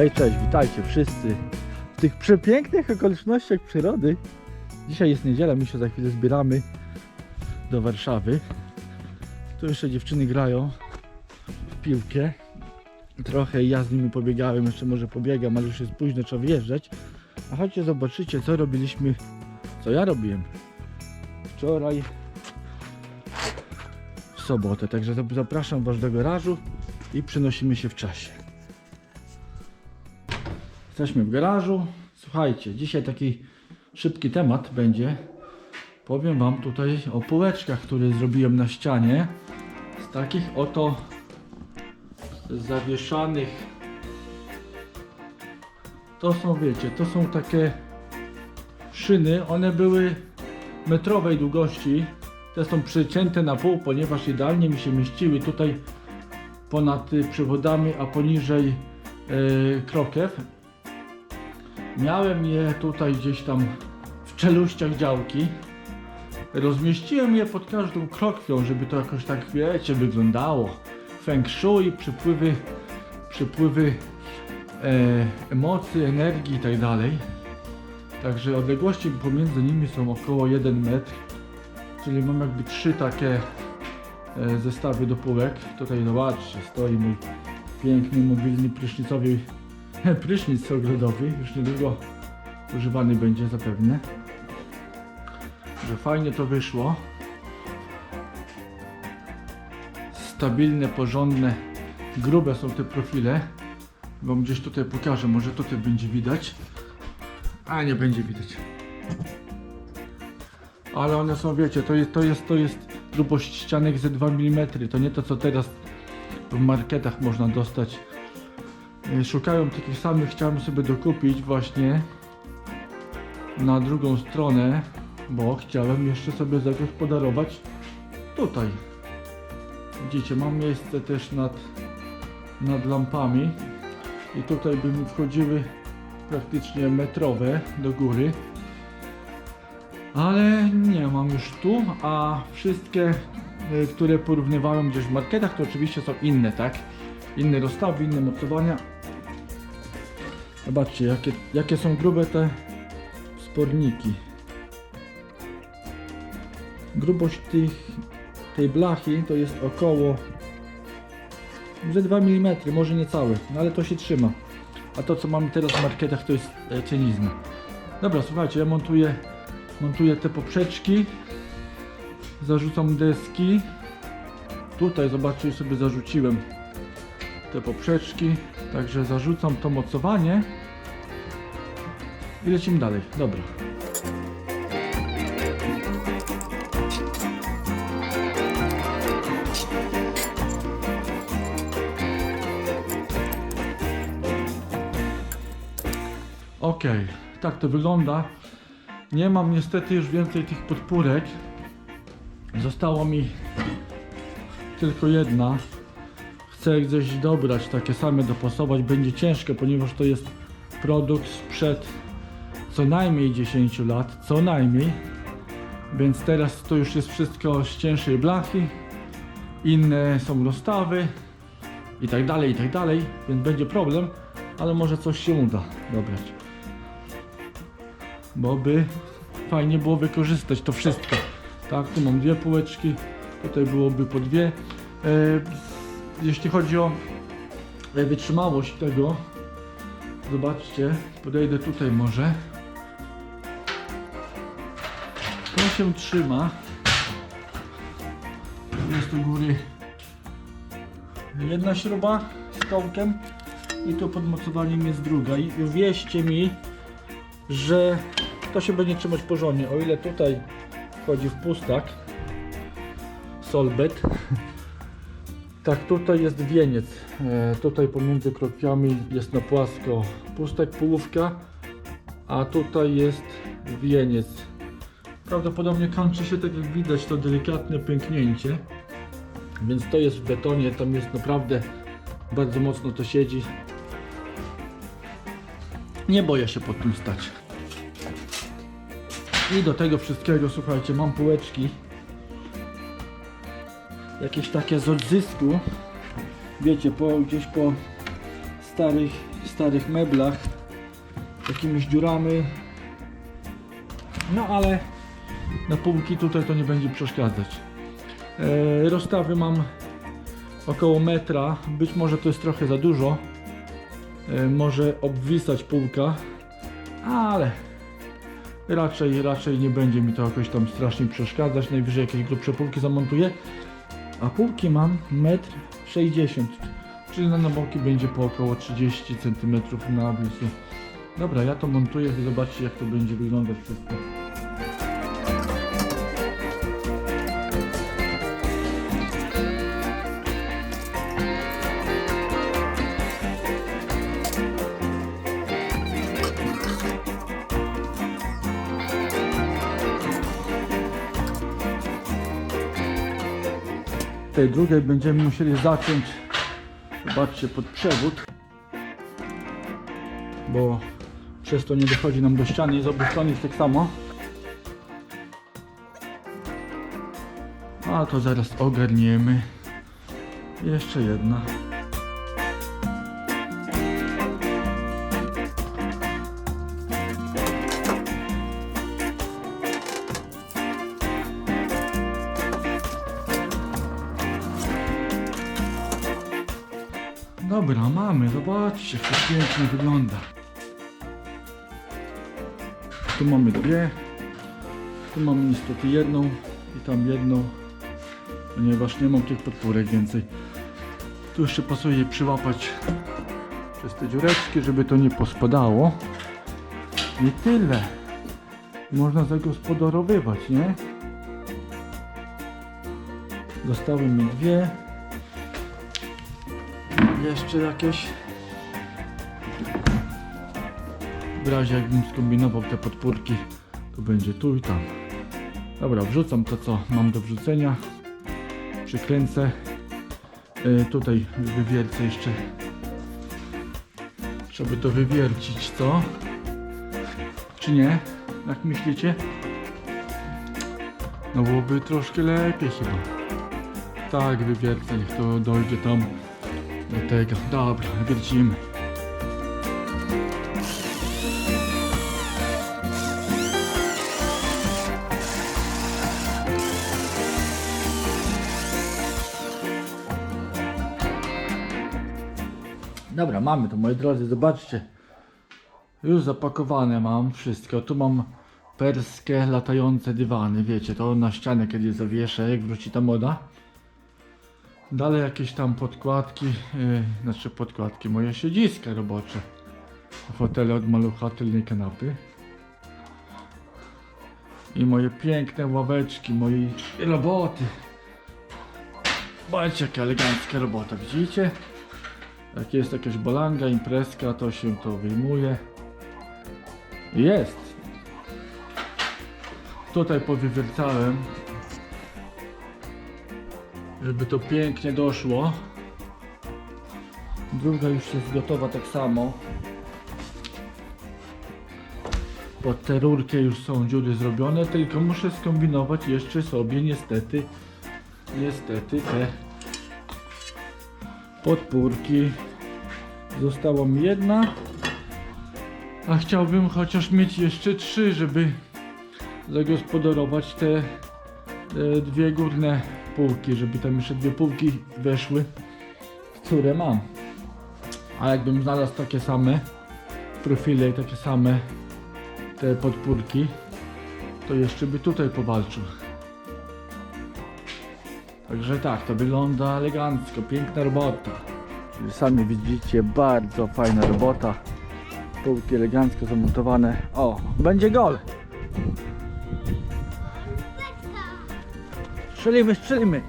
Hej, cześć, witajcie wszyscy w tych przepięknych okolicznościach przyrody. Dzisiaj jest niedziela, my się za chwilę zbieramy do Warszawy. Tu jeszcze dziewczyny grają w piłkę. Trochę ja z nimi pobiegałem, jeszcze może pobiegam, ale już jest późno, trzeba wyjeżdżać. A chodźcie zobaczycie, co robiliśmy, co ja robiłem wczoraj w sobotę. Także zapraszam Was do garażu i przenosimy się w czasie. Jesteśmy w garażu. Słuchajcie, dzisiaj taki szybki temat będzie. Powiem Wam tutaj o półeczkach, które zrobiłem na ścianie. Z takich oto zawieszanych. To są, wiecie, to są takie szyny. One były metrowej długości. Te są przycięte na pół, ponieważ idealnie mi się mieściły tutaj ponad y, przewodami, a poniżej yy, krokiew. Miałem je tutaj gdzieś tam w czeluściach działki. Rozmieściłem je pod każdą krokwią, żeby to jakoś tak, wiecie, wyglądało. Feng shui, przypływy, przypływy e, emocji, energii i tak. Także odległości pomiędzy nimi są około 1 metr. Czyli mam jakby trzy takie e, zestawy do półek. Tutaj zobaczcie, stoi mój piękny mobilny prysznicowy prysznic ogrodowy. Już niedługo używany będzie zapewne. Że fajnie to wyszło. Stabilne, porządne, grube są te profile. Bo gdzieś tutaj pokażę, może tutaj będzie widać. A nie będzie widać. Ale one są, wiecie, to jest, to jest, to jest grubość ścianek ze 2 mm. To nie to, co teraz w marketach można dostać. Y, Szukałem takich samych, chciałem sobie dokupić właśnie na drugą stronę, bo chciałem jeszcze sobie zagospodarować tutaj. Widzicie, mam miejsce też nad, nad lampami i tutaj by mi wchodziły praktycznie metrowe do góry. Ale nie mam już tu, a wszystkie, y, które porównywałem gdzieś w marketach, to oczywiście są inne, tak? Inne rozstawy, inne mocowania. Zobaczcie, jakie, jakie są grube te sporniki. Grubość tych, tej blachy to jest około że 2 mm, może nie całe, no ale to się trzyma. A to co mamy teraz w marketach to jest e, cienizna. Dobra, słuchajcie, ja montuję, montuję te poprzeczki. Zarzucam deski. Tutaj zobaczcie, sobie zarzuciłem te poprzeczki. Także zarzucam to mocowanie. I lecimy dalej. Dobra. Ok, tak to wygląda. Nie mam niestety już więcej tych podpórek. Zostało mi tylko jedna. Chcę gdzieś dobrać, takie same dopasować. Będzie ciężko, ponieważ to jest produkt sprzed co najmniej 10 lat, co najmniej. Więc teraz to już jest wszystko z cięższej blachy. Inne są rozstawy i tak dalej, i tak dalej. Więc będzie problem, ale może coś się uda dobrać. Bo by fajnie było wykorzystać to wszystko. Tak, tu mam dwie półeczki, tutaj byłoby po dwie. E, jeśli chodzi o e, wytrzymałość tego, zobaczcie, podejdę tutaj może. To się trzyma. Jest u góry jedna śruba z kołkiem i tu pod mocowaniem jest druga. I wierzcie mi, że to się będzie trzymać porządnie. O ile tutaj wchodzi w pustak, solbet, tak tutaj jest wieniec. E, tutaj pomiędzy krokwiami jest na płasko pustek, połówka, a tutaj jest wieniec. Prawdopodobnie kończy się, tak jak widać, to delikatne pęknięcie. Więc to jest w betonie, tam jest naprawdę bardzo mocno to siedzi. Nie boję się pod tym stać. I do tego wszystkiego, słuchajcie, mam półeczki. Jakieś takie z odzysku. Wiecie, po, gdzieś po starych, starych meblach. Jakimiś dziurami. No ale na półki tutaj to nie będzie przeszkadzać. E, rozstawy mam około metra. Być może to jest trochę za dużo. E, może obwisać półka, ale raczej, raczej nie będzie mi to jakoś tam strasznie przeszkadzać. Najwyżej jakieś grubsze półki zamontuję. A półki mam 1,60 m, czyli na boki będzie po około 30 cm na blizu. Dobra, ja to montuję, zobaczcie jak to będzie wyglądać wszystko. Tej drugiej będziemy musieli zaciąć zobaczcie pod przewód. Bo przez to nie dochodzi nam do ściany i z obu stron jest tak samo. A to zaraz ogarniemy. Jeszcze jedna Dobra, mamy, zobaczcie, jak to pięknie wygląda. Tu mamy dwie, tu mamy niestety jedną i tam jedną, ponieważ nie mam tych podpórek więcej. Tu jeszcze pasuje je przyłapać przez te dziureczki, żeby to nie pospadało. I tyle. Można zagospodarowywać, nie? Zostały mi dwie. Jeszcze jakieś. W razie jakbym skombinował te podpórki, to będzie tu i tam. Dobra, wrzucam to co mam do wrzucenia. Przykręcę. E, tutaj wywiercę jeszcze. Trzeba to wywiercić, co? Czy nie? Jak myślicie? No byłoby troszkę lepiej chyba. Tak, wywiercę, niech to dojdzie tam do tego. Dobra, wiercimy. Dobra, mamy to moi drodzy, zobaczcie. Już zapakowane mam wszystko. Tu mam perskie latające dywany, wiecie, to na ścianę kiedy zawieszę, jak wróci ta moda. Dalej jakieś tam podkładki, yy, znaczy podkładki, moje siedziska robocze. Fotele od malucha, tylnej kanapy. I moje piękne ławeczki, mojej roboty. Zobaczcie jaka elegancka robota, widzicie? Jak jest jakaś bolanga, imprezka, to się to wyjmuje. Jest! Tutaj powywiercałem żeby to pięknie doszło. Druga już jest gotowa tak samo. Pod tę rurkę już są dziury zrobione, tylko muszę skombinować jeszcze sobie niestety, niestety te podpórki. Została mi jedna, a chciałbym chociaż mieć jeszcze trzy, żeby zagospodarować te, te dwie górne półki, żeby tam jeszcze dwie półki weszły, które mam. A jakbym znalazł takie same profile i takie same te podpórki, to jeszcze by tutaj powalczył. Także tak, to wygląda elegancko, piękna robota. Sami widzicie, bardzo fajna robota. Półki elegancko zamontowane. O, będzie gol! Strzelimy, strzelimy.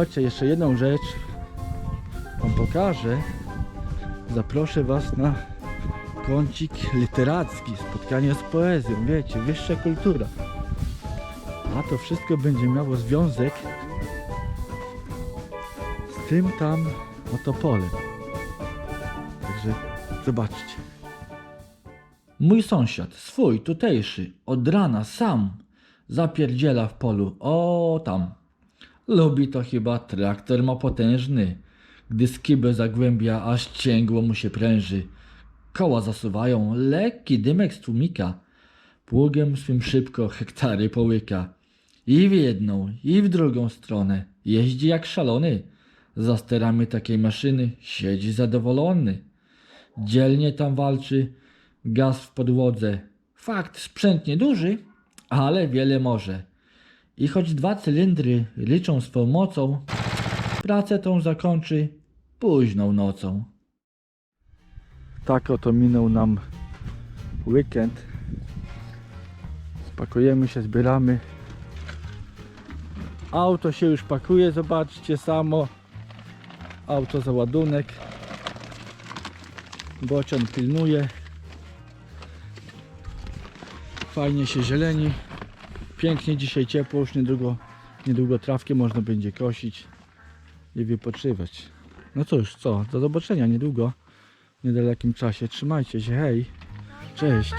Chodźcie, jeszcze jedną rzecz Wam pokażę. Zaproszę Was na kącik literacki, spotkanie z poezją, wiecie, wyższa kultura. A to wszystko będzie miało związek z tym tam oto polem. Także zobaczcie. Mój sąsiad, swój, tutejszy, od rana sam zapierdziela w polu. O tam. Lubi to chyba traktor ma potężny. Gdy skibę zagłębia, aż cięgło mu się pręży. Koła zasuwają, lekki dymek z tłumika. Pługiem swym szybko hektary połyka. I w jedną, i w drugą stronę. Jeździ jak szalony. Za sterami takiej maszyny siedzi zadowolony. Dzielnie tam walczy, gaz w podłodze. Fakt, sprzęt nieduży, ale wiele może. I choć dwa cylindry liczą swą mocą, pracę tą zakończy późną nocą. Tak oto minął nam weekend. Pakujemy się, zbieramy. Auto się już pakuje, zobaczcie samo. Auto za ładunek. Bocian pilnuje. Fajnie się zieleni. Pięknie dzisiaj ciepło, już niedługo, niedługo trawkę można będzie kosić i wypoczywać. No cóż, co, do zobaczenia niedługo, w niedalekim czasie. Trzymajcie się, hej, cześć.